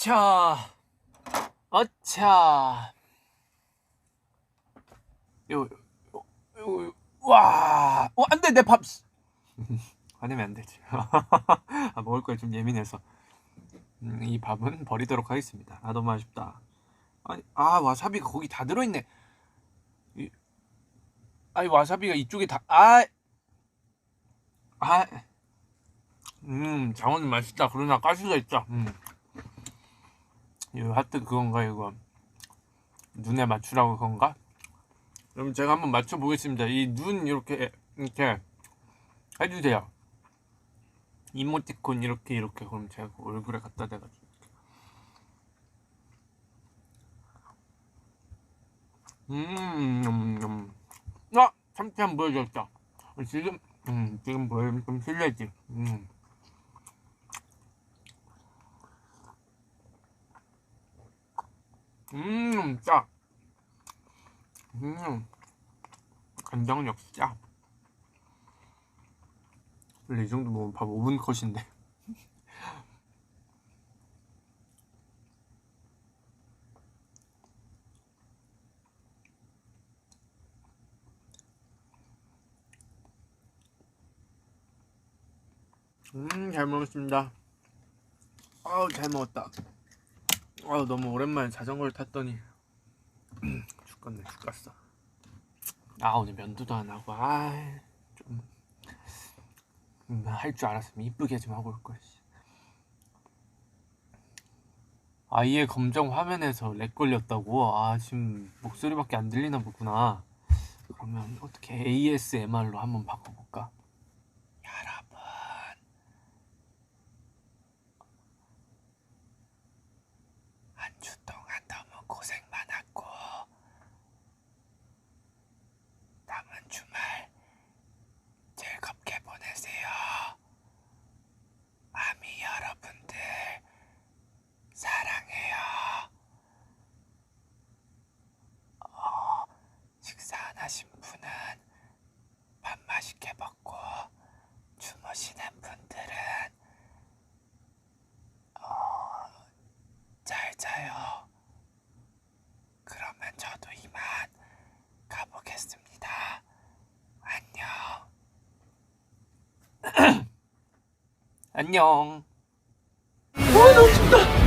어차 어차 요, 요, 요, 와, 어, 안 돼, 내 밥. 화내면 안 되지. 아, 먹을 거에 좀 예민해서. 음, 이 밥은 버리도록 하겠습니다. 아, 너무 아쉽다. 아니, 아, 와사비가 거기 다 들어있네. 이, 아니, 와사비가 이쪽에 다, 아, 아, 음, 장어는 맛있다. 그러나 가시가 있다. 음. 이 하트 그건가, 이거. 눈에 맞추라고 그건가? 그럼 제가 한번 맞춰 보겠습니다. 이 눈 이렇게 이렇게 해주세요. 이모티콘 이렇게 이렇게 그럼 제가 얼굴에 갖다 대가지고 음, 음, 음. 아 참치 한 보여줬다. 지금 음 지금 보여면 좀 실례지. 음. 음, 짜. 음, 간장력 짜. 원래 이 정도 먹으면 밥 5분 컷인데. 음, 잘 먹었습니다. 아우, 잘 먹었다. 아우, 너무 오랜만에 자전거를 탔더니 죽겠네, 죽겠어. 아, 오늘 면도도 안 하고, 아, 좀. 음, 할줄 알았으면 이쁘게 좀 하고 올 걸. 씨. 아예 검정 화면에서 렉 걸렸다고. 아 지금 목소리밖에 안 들리나 보구나. 그러면 어떻게 ASMR로 한번 바꿔볼까? 여러분. 한 주동안 너무 고생 많았고 남은 주말 즐겁게 보내세요. 아미 여러분들 사랑해요. 어, 식사 안 하신 분은 밥 맛있게 먹고 주무시는 분들은 어, 잘 자요. 그러면 저도 이만 가보겠습니다. 안녕. 안녕. 와 너무 춥다.